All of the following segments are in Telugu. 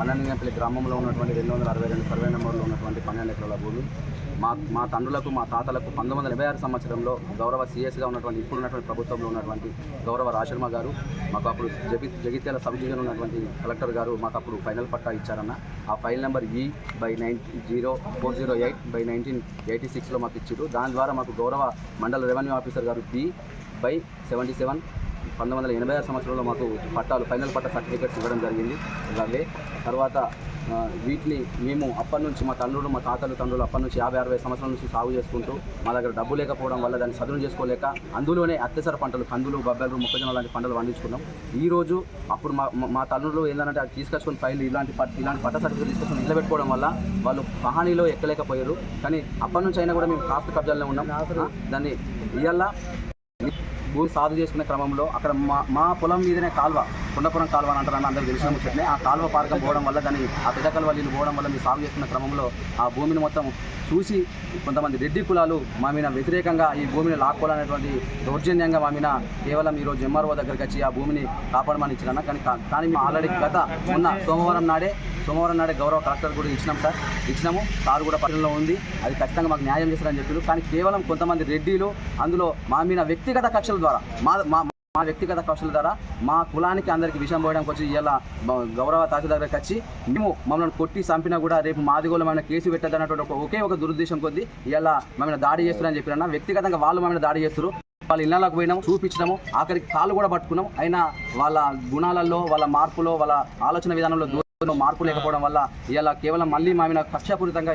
పన్నెండుగంపల్లి గ్రామంలో ఉన్నటువంటి రెండు వందల అరవై రెండు సర్వే నెంబర్లో ఉన్నటువంటి పన్నెండు ఎకరాల భూమి. మా మా తండ్రులకు మా తాతలకు పంతొమ్మిది వందల ఎనభై ఆరు సంవత్సరంలో గౌరవ సీఎస్గా ఉన్నటువంటి ఇప్పుడు ఉన్నటువంటి ప్రభుత్వంలో ఉన్నటువంటి గౌరవ రాశర్మ గారు మాకు అప్పుడు జగి జగిత్యాల సబ్ డివిజన్ ఉన్నటువంటి కలెక్టర్ గారు మాకు అప్పుడు ఫైనల్ పట్టా ఇచ్చారన్న. ఆ file number E by nine zero four zero eight by nineteen eighty సిక్స్లో మాకు ఇచ్చారు దాని ద్వారా మాకు గౌరవ మండల రెవెన్యూ ఆఫీసర్ గారు బి బై సెవెంటీ సెవెన్ పంతొమ్మిది వందల ఎనభై ఆరు సంవత్సరంలో మాకు పట్టాలు ఫైనల్ పట్ట సర్టిఫికేట్స్ ఇవ్వడం జరిగింది. అలాగే తర్వాత వీటిని మేము అప్పటి నుంచి మా తండ్రులు మా తాతలు తండ్రులు అప్పటి నుంచి యాభై అరవై సంవత్సరాల నుంచి సాగు చేసుకుంటూ మా దగ్గర డబ్బు లేకపోవడం వల్ల దాన్ని సదును చేసుకోలేక అందులోనే అత్యవసర పంటలు కందులు బబ్బెలు మొక్కజొన్న లాంటి పంటలు పండించుకున్నాం. ఈరోజు అప్పుడు మా మా- తండ్రులు ఏంటంటే అది తీసుకొచ్చుకొని ఫైల్ ఇలాంటి పట్ ఇలాంటి పట్ట సర్టిఫికేట్ తీసుకొచ్చుకుని నిలబెట్టుకోవడం పెట్టుకోవడం వల్ల వాళ్ళు పహానీలో ఎక్కలేకపోయారు. కానీ అప్పటి నుంచి అయినా కూడా మేము కాస్త కబ్జాలనే ఉన్నాం. దాన్ని ఇవాళ భూమి సాగు చేసుకునే క్రమంలో అక్కడ మా మా పొలం మీదనే కాల్వ కొండపురం కాల్వ అని అంటారని అందరూ తెలిసిన ముచ్చట్లే ఆ కాల్వ పార్కం పోవడం వల్ల దాన్ని ఆ పెద్ద కాలువ నీళ్ళు పోవడం వల్ల మీరు సాగు చేసుకున్న క్రమంలో ఆ భూమిని మొత్తం చూసి కొంతమంది రెడ్డి కులాలు మా మీద వ్యతిరేకంగా ఈ భూమిని లాక్కోవాలనేటువంటి దౌర్జన్యంగా మా మీద కేవలం ఈరోజు ఎంఆర్ఓ దగ్గరికి వచ్చి ఆ భూమిని కాపాడమని ఇచ్చినా కానీ కానీ మేము ఆల్రెడీ గత మొన్న సోమవారం నాడే సోమవారం నాడే గౌరవ కలెక్టర్ కూడా ఇచ్చినాం సార్. ఇచ్చినాము. సార్ కూడా పరిధిలో ఉంది. అది ఖచ్చితంగా మాకు న్యాయం చేస్తారని చెప్పారు కానీ కేవలం కొంతమంది రెడ్డిలు అందులో మా మీద వ్యక్తిగత కక్షలు ద్వారా మా మా మా వ్యక్తిగత కౌశల ద్వారా మా కులానికి అందరికి విషయం పోయడానికి వచ్చి ఇలా గౌరవ తహసీల్దార్ దగ్గరికి వచ్చి మేము మమ్మల్ని కొట్టి చంపినా కూడా రేపు మాదిగోలు మన కేసు పెట్టద్దన్నటువంటి ఒక ఒకే ఒక దురుద్దేశం కొద్దీ ఇలా మమ్మల్ని దాడి చేస్తున్నారని చెప్పిన వ్యక్తిగతంగా వాళ్ళు మమ్మల్ని దాడి చేస్తారు వాళ్ళ ఇళ్ళలోకి పోయినాము చూపించినాము ఆఖరికి కాళ్ళు కూడా పట్టుకున్నాం అయినా వాళ్ళ గుణాలలో వాళ్ళ మార్పులో వాళ్ళ ఆలోచన విధానంలో దూరంలో మార్పు లేకపోవడం వల్ల ఇలా కేవలం మళ్ళీ మా మీద కక్షాపూరితంగా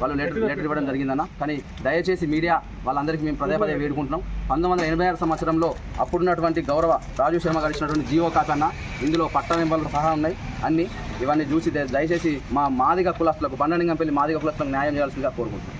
వాళ్ళు లెటర్ లెటర్ ఇవ్వడం జరిగిందన్న. కానీ దయచేసి మీడియా వాళ్ళందరికీ మేము పదే పదే వేడుకుంటున్నాం. పంతొమ్మిది వందల ఎనభై ఆరు సంవత్సరంలో అప్పుడున్నటువంటి గౌరవ రాజు శర్మ గారు ఇచ్చినటువంటి జియో కాకన్న ఇందులో పట్ట నెంబర్లు సహా ఉన్నాయి. అన్ని ఇవన్నీ చూసి దయచేసి మా మాదిగ కులస్తులకు బండలింగంపల్లి మాదిగ కులస్తులకు న్యాయం చేయాల్సిందిగా కోరుకుంటున్నాం.